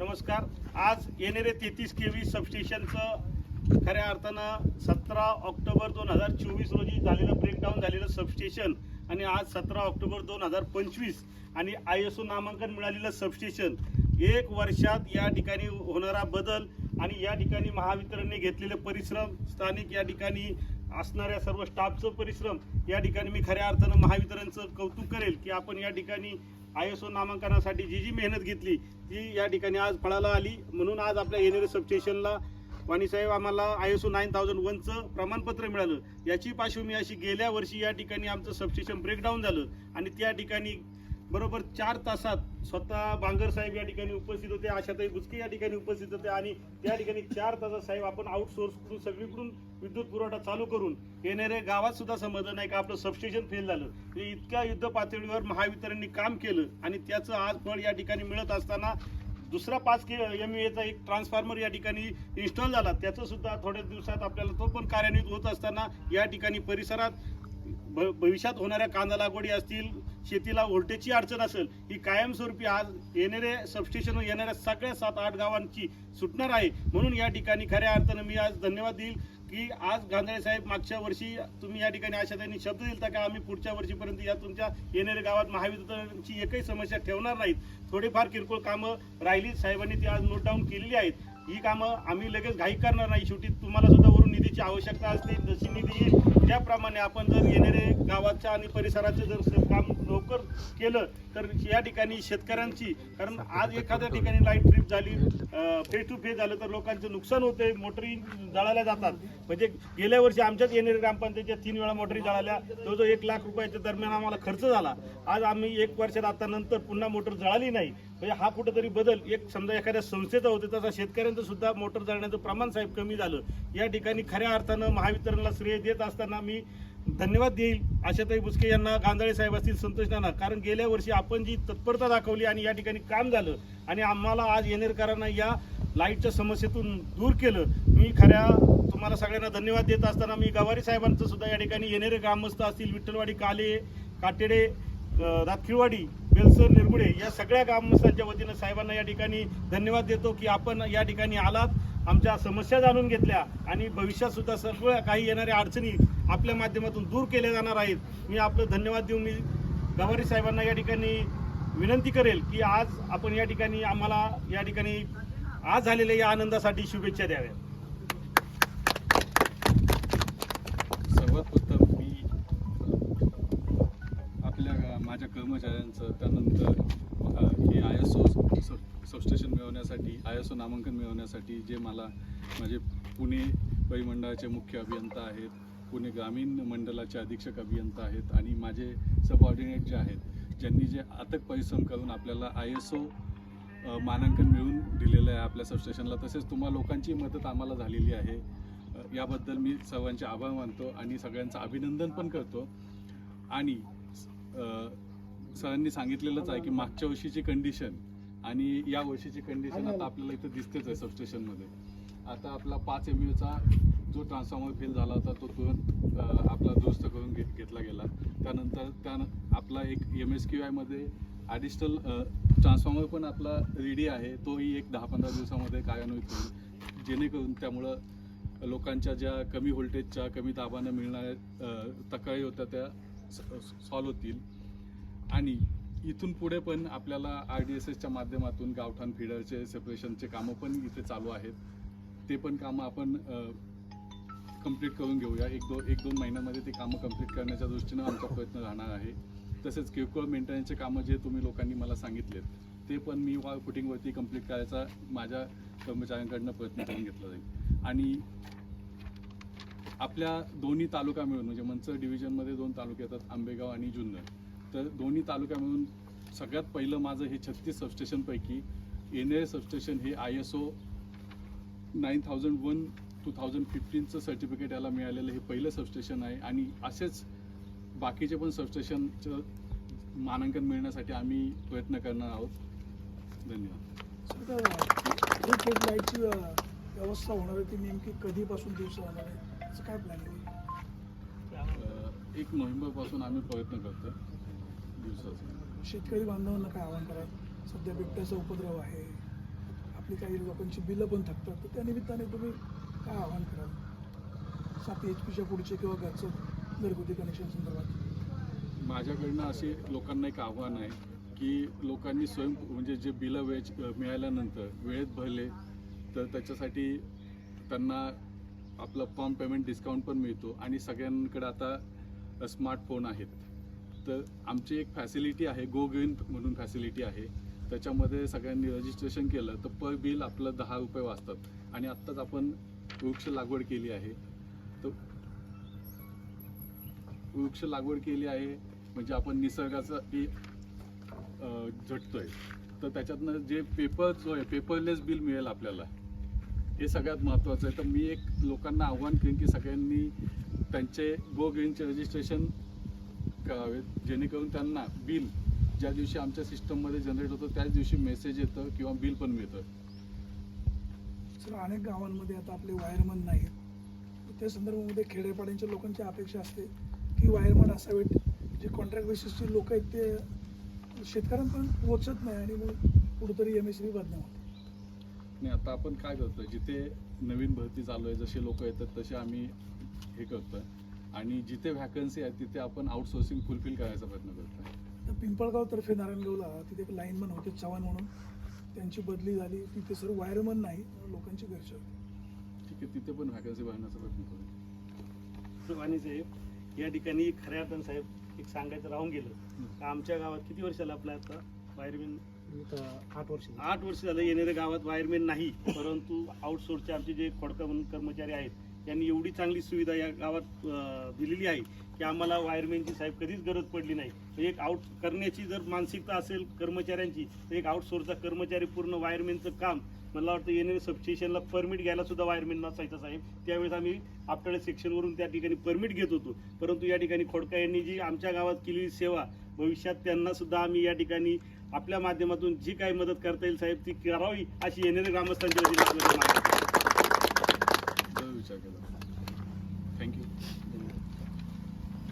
नमस्कार. आज येणारे तेहतीस के व्ही सबस्टेशनचं खऱ्या अर्थानं सतरा ऑक्टोबर दोन हजार चोवीस रोजी झालेलं ब्रेकडाऊन झालेलं सबस्टेशन आणि आज सतरा ऑक्टोबर दोन हजार पंचवीस आणि आय एस ओ नामांकन मिळालेलं सबस्टेशन एक वर्षात या ठिकाणी होणारा बदल आणि या ठिकाणी महावितरणने घेतलेले परिश्रम स्थानिक या ठिकाणी असणाऱ्या सर्व स्टाफचं परिश्रम या ठिकाणी मी खऱ्या अर्थानं महावितरणचं कौतुक करेल की आपण या ठिकाणी आय एस ओ नामांकनासाठी जी जी मेहनत घेतली ती या ठिकाणी आज फळाला आली. म्हणून आज आपल्या येणाऱ्या सबस्टेशनला वाणीसाहेब आम्हाला I S O nine thousand वनचं प्रमाणपत्र मिळालं. याची पार्श्वभूमी अशी गेल्या वर्षी या ठिकाणी आमचं सबस्टेशन ब्रेकडाऊन झालं आणि त्या ठिकाणी बरोबर चार तासात स्वतः बांगर साहेब या ठिकाणी उपस्थित होते आशाताई बुचके या ठिकाणी उपस्थित होते आणि त्या ठिकाणी चार तासात साहेब आपण आउटसोर्स करून सगळीकडून विद्युत पुरवठा चालू करून येणाऱ्या गावात सुद्धा समजलं नाही का? आपलं सबस्टेशन फेल झालं. इतक्या युद्ध पातळीवर महावितरणनी काम केलं आणि त्याचं आज फळ या ठिकाणी मिळत असताना दुसरा पाच के एम एचा एक ट्रान्सफॉर्मर या ठिकाणी इन्स्टॉल झाला. त्याचं सुद्धा थोड्या दिवसात आपल्याला तो पण कार्यान्वित होत असताना या ठिकाणी परिसरात भविष्यात होणाऱ्या कांदा लागवडी असतील शेतीला व्होल्टेजची अडचण असेल ही कायमस्वरूपी आज येणारे सबस्टेशन येणाऱ्या सगळ्या सात आठ गावांची सुटणार आहे. म्हणून या ठिकाणी खऱ्या अर्थानं मी आज धन्यवाद देईल की आज गांधळे साहेब मागच्या वर्षी तुम्ही या ठिकाणी अशा त्यांनी शब्द दिलता का आम्ही पुढच्या वर्षीपर्यंत या तुमच्या येणाऱ्या गावात महावितरणची एकही समस्या ठेवणार नाहीत. थोडेफार किरकोळ कामं राहिली. साहेबांनी ती आज नोट डाऊन केलेली आहेत. ही कामं आम्ही लगेच घाई करणार नाही. शेवटी तुम्हाला सुद्धा वरून निधीची आवश्यकता असते जशी निधी येईल त्याप्रमाणे आपण जर येणारे गावाच्या आणि परिसराचे जर काम लवकर केलं तर या ठिकाणी शेतकऱ्यांची कारण आज एखाद्या ठिकाणी लाइट ट्रिप झाली फेस टू फेस झालं तर लोकांचं नुकसान होते मोटरी जळाल्या जातात. म्हणजे गेल्या वर्षी आमच्याच येणारे ग्रामपंचायतच्या तीन वेळा मोटरी जळाल्या जवळजवळ एक लाख रुपयाच्या दरम्यान आम्हाला खर्च झाला. आज आम्ही एक वर्षात आता नंतर पुन्हा मोटर जळाली नाही. म्हणजे हा कुठेतरी बदल एक समजा एखाद्या संस्थेचा होते तसा शेतकऱ्यांचं सुद्धा मोटर जळण्याचं प्रमाण साहेब कमी झालं. या ठिकाणी खऱ्या अर्थानं महावितरणला श्रेय देत असताना मी धन्यवाद देईल आशाताई बुचके यांना गांधाळे साहेब असतील संतोष नाना. कारण गेल्या वर्षी आपण जी तत्परता दाखवली आणि या ठिकाणी काम झालं आणि आम्हाला आज येणेरकरांना या लाईटच्या समस्येतून दूर केलं मी खऱ्या तुम्हाला सगळ्यांना धन्यवाद देत असताना मी गवारी साहेबांचं सुद्धा या ठिकाणी येणेरे ग्रामस्थ असतील विठ्ठलवाडी काले काटेडे अ, रातखिळवाडी बेलसर निरगुडे या सगळ्या ग्रामस्थांच्या वतीनं साहेबांना या ठिकाणी धन्यवाद देतो की आपण या ठिकाणी आलात आमच्या समस्या जाणून घेतल्या आणि भविष्यात सुद्धा सर्व काही येणाऱ्या अडचणी आपल्या माध्यमातून दूर केल्या जाणार आहेत. मी आपलं धन्यवाद देऊन मी गवारी साहेबांना या ठिकाणी विनंती करेल की आज आपण या ठिकाणी आम्हाला या ठिकाणी आज झालेल्या या आनंदासाठी शुभेच्छा द्याव्या सर्वात उत्तम कर्मचाऱ्यांचं त्यानंतर हे आय एस ओ सबस्टेशन मिळवण्यासाठी आय एस ओ नामांकन मिळवण्यासाठी जे मला माझे पुणे परिमंडळाचे मुख्य अभियंता आहेत पुणे ग्रामीण मंडळाचे अधीक्षक अभियंता आहेत आणि माझे सबऑर्डिनेट जे आहेत ज्यांनी जे अथक परिश्रम करून आपल्याला आय एस ओ मानांकन मिळवून दिलेलं आहे आपल्या सबस्टेशनला तसेच तुम्हा लोकांची मदत आम्हाला झालेली आहे. याबद्दल मी सर्वांचे आभार मानतो आणि सगळ्यांचं अभिनंदन पण करतो. आणि सरांनी सांगितलेलंच आहे की मागच्या वर्षीची कंडिशन आणि या वर्षीची कंडिशन आता आपल्याला इथं दिसतेच आहे सबस्टेशनमध्ये आता आपला पाच एम यूचा जो ट्रान्सफॉर्मर फेल झाला होता तो तुरंत आपला दुरुस्त करून घेत घेतला गेला. त्यानंतर त्या आपला एक एम एस क्यू आयमध्ये ॲडिशनल ट्रान्सफॉर्मर पण आपला रेडी आहे. तोही एक दहा पंधरा दिवसामध्ये कार्यान्वित होईल. जेणेकरून त्यामुळं लोकांच्या ज्या कमी व्होल्टेजच्या कमी दाबानं मिळणाऱ्या तक्रारी होत्या त्या सॉल्व्ह होतील. आणि इथून पुढे पण आपल्याला आर डी एस एसच्या माध्यमातून गावठाण फिडरचे सेपरेशनचे कामं पण इथे चालू आहेत. ते पण कामं आपण कंप्लीट करून घेऊया. एक दो एक दोन महिन्यामध्ये ती कामं कंप्लीट करण्याच्या दृष्टीनं आमचा प्रयत्न राहणार आहे. तसेच किरकोळ मेंटेनन्सचे कामं जे तुम्ही लोकांनी मला सांगितलेत ते पण मी वॉल फुटिंगवरती कंप्लीट करायचा माझ्या कर्मचाऱ्यांकडनं प्रयत्न करून घेतला जाईल. आणि आपल्या दोन्ही तालुका मिळून म्हणजे मंचर डिव्हिजनमध्ये दोन तालुके येतात आंबेगाव आणि जुन्नर. तर दोन्ही तालुका मिळून सगळ्यात पहिलं माझं हे छत्तीस सबस्टेशनपैकी येणारे सबस्टेशन हे I S O nine thousand one two thousand फिफ्टीनचं certificate याला मिळालेलं हे पहिलं सबस्टेशन आहे. आणि असेच बाकीचे पण सबस्टेशनचं मानांकन मिळण्यासाठी आम्ही प्रयत्न करणार आहोत. धन्यवाद. लाईटची व्यवस्था होणार आहे ती नेमकी कधीपासून दिवस होणार आहे? काय एक नोव्हेंबरपासून आम्ही प्रयत्न करतो दिवसाचा. शेतकरी बांधवांना काय आव्हान कराल? सध्या बिबट्याचा उपद्रव आहे. आपली काही लोकांची बिलं पण थकतात. तर त्या निमित्ताने तुम्ही काय आव्हान कराल? सात एच पीच्या पुढचे किंवा घरचं घरगुती कनेक्शन संदर्भात. माझ्याकडनं असे लोकांना एक आव्हान आहे की लोकांनी स्वयं म्हणजे जे बिलं वेळ मिळाल्यानंतर वेळेत भरले तर त्याच्यासाठी त्यांना आपलं फॉर्म पेमेंट डिस्काउंट पण मिळतो. आणि सगळ्यांकडे आता स्मार्टफोन आहेत. तर आमची एक फॅसिलिटी आहे गो ग्रीन म्हणून फॅसिलिटी आहे. त्याच्यामध्ये सगळ्यांनी रजिस्ट्रेशन केलं तर पर बिल आपलं दहा रुपये वाचतात. आणि आत्ताच आपण वृक्ष लागवड केली आहे. तर वृक्ष लागवड केली आहे म्हणजे आपण निसर्गाचं एक झटतोय. तर त्याच्यातनं जे पेपर जो आहे पेपरलेस बिल मिळेल आपल्याला हे सगळ्यात महत्त्वाचं आहे. तर मी एक लोकांना आव्हान करेन की सगळ्यांनी त्यांचे गो ग्रीनचे रजिस्ट्रेशन करावेत जेणेकरून त्यांना बिल ज्या दिवशी आमच्या सिस्टममध्ये जनरेट होतं त्याच दिवशी मेसेज येतं किंवा बिल पण मिळतं. सर अनेक गावांमध्ये आता आपले वायरमन तर त्या संदर्भामध्ये खेडेपाड्यांच्या लोकांची अपेक्षा असते की वायरमन असावेत. जे कॉन्ट्रॅक्ट बेसिसचे लोक आहेत ते शेतकऱ्यांपर्यंत पोहोचत नाही आणि मग कुठंतरी एम एस बी बदनाम होते नाही आता आपण काय करतोय? जिथे नवीन भरती चालू आहे जसे लोक येतात तसे आम्ही हे करतोय. आणि जिथे व्हॅकन्सी आहे तिथे आपण आउटसोर्सिंग फुलफिल करायचा प्रयत्न करतोय तर पिंपळगाव तर्फे नारायणगावला तिथे एक लाईनमन होते चव्हाण म्हणून. त्यांची बदली झाली. तिथे सर वायरमन नाही लोकांची होती. ठीक आहे तिथे पण व्हॅकन्सी भरण्याचा प्रयत्न करू सुभानी साहेब या ठिकाणी खऱ्या अर्थानं साहेब एक सांगायचं राहून गेलं. का आमच्या गावात किती वर्षाला आपला आता? वायरमॅन आठ वर्ष आठ वर्ष झालं येणाऱ्या गावात वायरमॅन नाही. परंतु आउटसोर्सचे आमचे जे खोडका म्हणून कर्मचारी आहेत त्यांनी एवढी चांगली सुविधा या गावात दिलेली आहे की आम्हाला वायरमॅनची साहेब कधीच गरज पडली नाही. तर एक आउट करण्याची जर मानसिकता असेल कर्मचाऱ्यांची तर एक आउटसोर्सचा कर्मचारी पूर्ण वायरमॅनचं काम मला वाटतं येणाऱ्या सबस्टेशनला परमिट घ्यायला सुद्धा वायरमॅन नसायचा साहेब. त्यावेळेस आम्ही आपल्याला सेक्शनवरून त्या ठिकाणी परमिट घेत होतो. परंतु या ठिकाणी खोडका यांनी जी आमच्या गावात केलेली सेवा भविष्यात त्यांना सुद्धा आम्ही या ठिकाणी आपल्या माध्यमातून जी काही मदत करता येईल साहेब ती करावी अशी येणाऱ्या ग्रामस्थांच्या वतीने आपल्याला